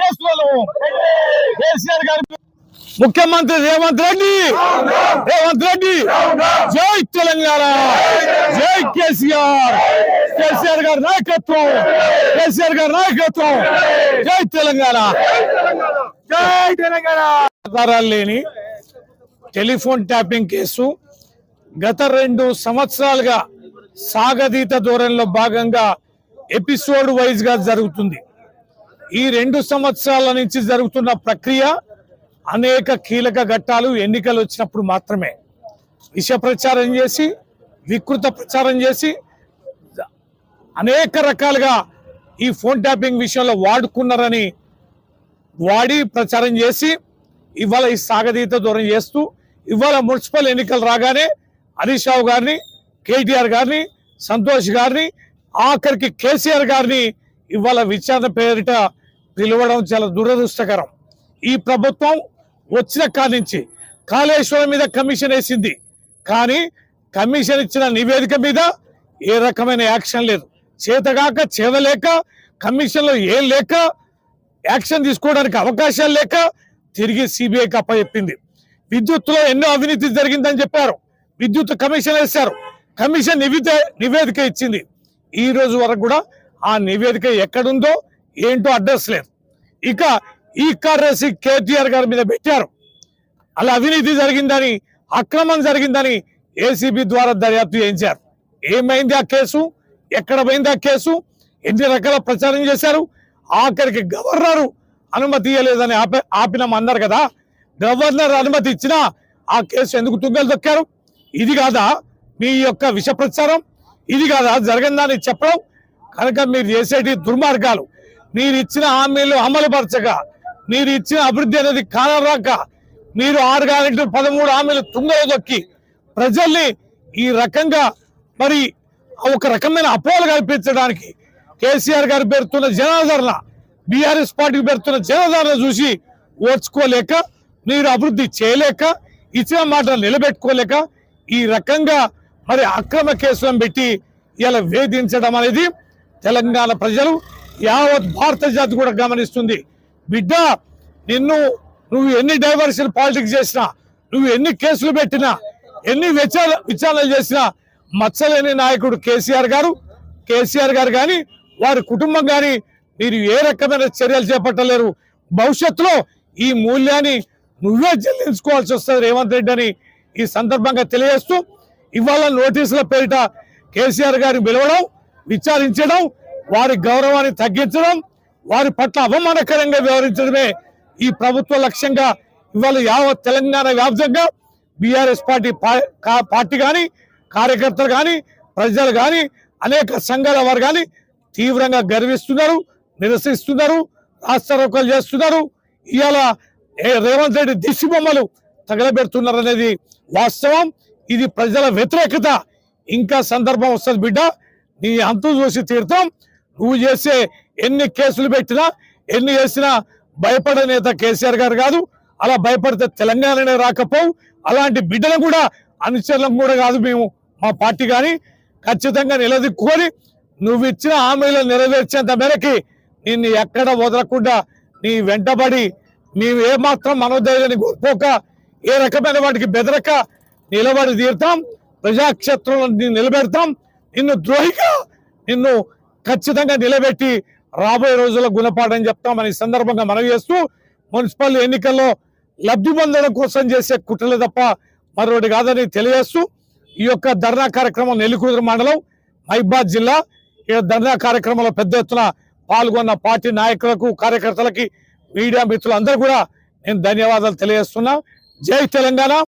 కేసులలో గారి ముఖ్యమంత్రి రేవంత్ రెడ్డి! రేవంత్ రెడ్డి! జై తెలంగాణ! జై కేసీఆర్! కేసీఆర్ గారి నాయకత్వం! కేసీఆర్ గారి నాయకత్వం! జై తెలంగాణ! జై తెలంగాణ! లేని టెలిఫోన్ ట్యాపింగ్ కేసు గత రెండు సంవత్సరాలుగా సాగదీత ధోరణిలో భాగంగా ఎపిసోడ్ వైజ్గా జరుగుతుంది. ఈ రెండు సంవత్సరాల నుంచి జరుగుతున్న ప్రక్రియ అనేక కీలక ఘట్టాలు ఎన్నికలు వచ్చినప్పుడు మాత్రమే. విష ప్రచారం చేసి వికృత ప్రచారం చేసి అనేక రకాలుగా ఈ ఫోన్ ట్యాపింగ్ విషయంలో వాడుకున్నారని వాడి ప్రచారం చేసి ఇవాళ ఈ సాగదీత దూరం చేస్తూ ఇవాళ మున్సిపల్ ఎన్నికలు రాగానే హరీష్ రావు గారిని కేటీఆర్ గారిని సంతోష్ గారిని ఆఖరికి కేసీఆర్ గారిని ఇవాళ విచారణ పేరిట పిలవడం చాలా దురదృష్టకరం. ఈ ప్రభుత్వం వచ్చిన కాడి నుంచి కాళేశ్వరం మీద కమిషన్ వేసింది. కానీ కమిషన్ ఇచ్చిన నివేదిక మీద ఏ రకమైన యాక్షన్ లేదు. చేతగాక చేదలేక కమిషన్లో ఏం లేక యాక్షన్ తీసుకోవడానికి అవకాశాలు లేక తిరిగి సిబిఐకి అప్పచెప్పింది. విద్యుత్తులో ఎన్నో అవినీతి జరిగిందని చెప్పారు. విద్యుత్ కమిషన్ వేశారు. కమిషన్ నివేదిక నివేదిక ఇచ్చింది. ఈ రోజు వరకు కూడా ఆ నివేదిక ఎక్కడుందో ఏంటో అడ్రస్ లేదు. ఇక ఈ కార్యదర్శి కేటీఆర్ గారి మీద పెట్టారు. అలా అవినీతి జరిగిందని అక్రమం జరిగిందని ఏసీబీ ద్వారా దర్యాప్తు చేయించారు. ఏమైంది ఆ కేసు? ఎక్కడ పోయింది ఆ కేసు? ఎన్ని రకాల ప్రచారం చేశారు? ఆఖరికి గవర్నరు అనుమతి ఇవ్వలేదని ఆపి ఆపినాం అన్నారు కదా. గవర్నర్ అనుమతి ఇచ్చినా ఆ కేసు ఎందుకు తుంగలు దొక్కారు ఇది కాదా మీ యొక్క విష ప్రచారం ఇది కాదా? జరగందని చెప్పడం? కనుక మీరు చేసేటి దుర్మార్గాలు. మీరు ఇచ్చిన హామీలు అమలుపరచక మీరు ఇచ్చిన అభివృద్ధి అనేది కానరాక మీరు ఆరు గ్యారెంటీ పదమూడు హామీలు తుంగలో దొక్కి ప్రజల్ని ఈ రకంగా మరి ఒక రకమైన అపోహలు కల్పించడానికి కేసీఆర్ గారు పెడుతున్న జనాదరణ బీఆర్ఎస్ పార్టీకి పెడుతున్న జనాదరణ చూసి ఓర్చుకోలేక మీరు అభివృద్ధి చేయలేక ఇచ్చిన మాట నిలబెట్టుకోలేక ఈ రకంగా మరి అక్రమ కేసులను పెట్టి ఇలా వేధించడం అనేది తెలంగాణ ప్రజలు యావత్ భారత జాతి కూడా గమనిస్తుంది. బిడ్డ నిన్ను నువ్వు ఎన్ని డైవర్షన్ పాలిటిక్స్ చేసినా నువ్వు ఎన్ని కేసులు పెట్టినా ఎన్ని విచార విచారణలు చేసినా మచ్చలేని నాయకుడు కేసీఆర్ గారు కేసీఆర్ గారు కానీ వారి కుటుంబం కానీ మీరు ఏ రకమైన చర్యలు చేపట్టలేరు. భవిష్యత్తులో ఈ మూల్యాన్ని నువ్వే చెల్లించుకోవాల్సి వస్తుంది రేవంత్ రెడ్డి అని ఈ సందర్భంగా తెలియజేస్తూ ఇవాళ నోటీసుల పేరిట కేసీఆర్ గారిని పిలవడం విచారించడం వారి గౌరవాన్ని తగ్గించడం వారి పట్ల అవమానకరంగా వ్యవహరించడమే ఈ ప్రభుత్వ లక్ష్యంగా ఇవాళ యావత్ తెలంగాణ వ్యాప్తంగా బీఆర్ఎస్ పార్టీ కా- పార్టీ కానీ కార్యకర్తలు కానీ ప్రజలు కానీ అనేక సంఘాల వారు కానీ తీవ్రంగా గర్విస్తున్నారు నిరసిస్తున్నారు రాస్తారోకలు చేస్తున్నారు. ఇవాళ ఏ రేవంత్ రెడ్డి దిష్టి బొమ్మలు తగలబెడుతున్నారు అనేది వాస్తవం. ఇది ప్రజల వ్యతిరేకత. ఇంకా సందర్భం వస్తుంది బిడ్డ. నీ అంతు చూసి తీర్థం. నువ్వు చేసే ఎన్ని కేసులు పెట్టినా ఎన్ని చేసినా భయపడే నేత కేసీఆర్ గారు కాదు. అలా భయపడితే తెలంగాణనే రాకపోవు. అలాంటి బిడ్డలు కూడా అనుచరులకు కూడా కాదు మేము మా పార్టీ కానీ. ఖచ్చితంగా నిలదిక్కుని నువ్వు ఇచ్చిన హామీలు నెరవేర్చేంత మేరకి నిన్ను ఎక్కడ వదలకుండా నీ వెంటబడి నీవు ఏమాత్రం మనోధైర్యాన్ని కోల్పోక ఏ రకమైన వాటికి బెదరక నిలబడి తీరుతాం ప్రజాక్షేత్రంలో నిన్ను నిలబెడతాం నిన్ను ద్రోహిగా నిన్ను ఖచ్చితంగా నిలబెట్టి రాబోయే రోజుల్లో గుణపాఠం చెప్తామని ఈ సందర్భంగా మనవి చేస్తూ మున్సిపల్ ఎన్నికల్లో లబ్ధి పొందడం కోసం చేసే కుట్రలు తప్ప మరొకటి కాదని తెలియజేస్తూ ఈ యొక్క ధర్నా కార్యక్రమం నెల్లికూరు మండలం మహిబాద్ జిల్లా. ఈ ధర్నా కార్యక్రమంలో పెద్ద ఎత్తున పాల్గొన్న పార్టీ నాయకులకు కార్యకర్తలకి మీడియా మిత్రులందరూ కూడా నేను ధన్యవాదాలు తెలియజేస్తున్నా. జై తెలంగాణ.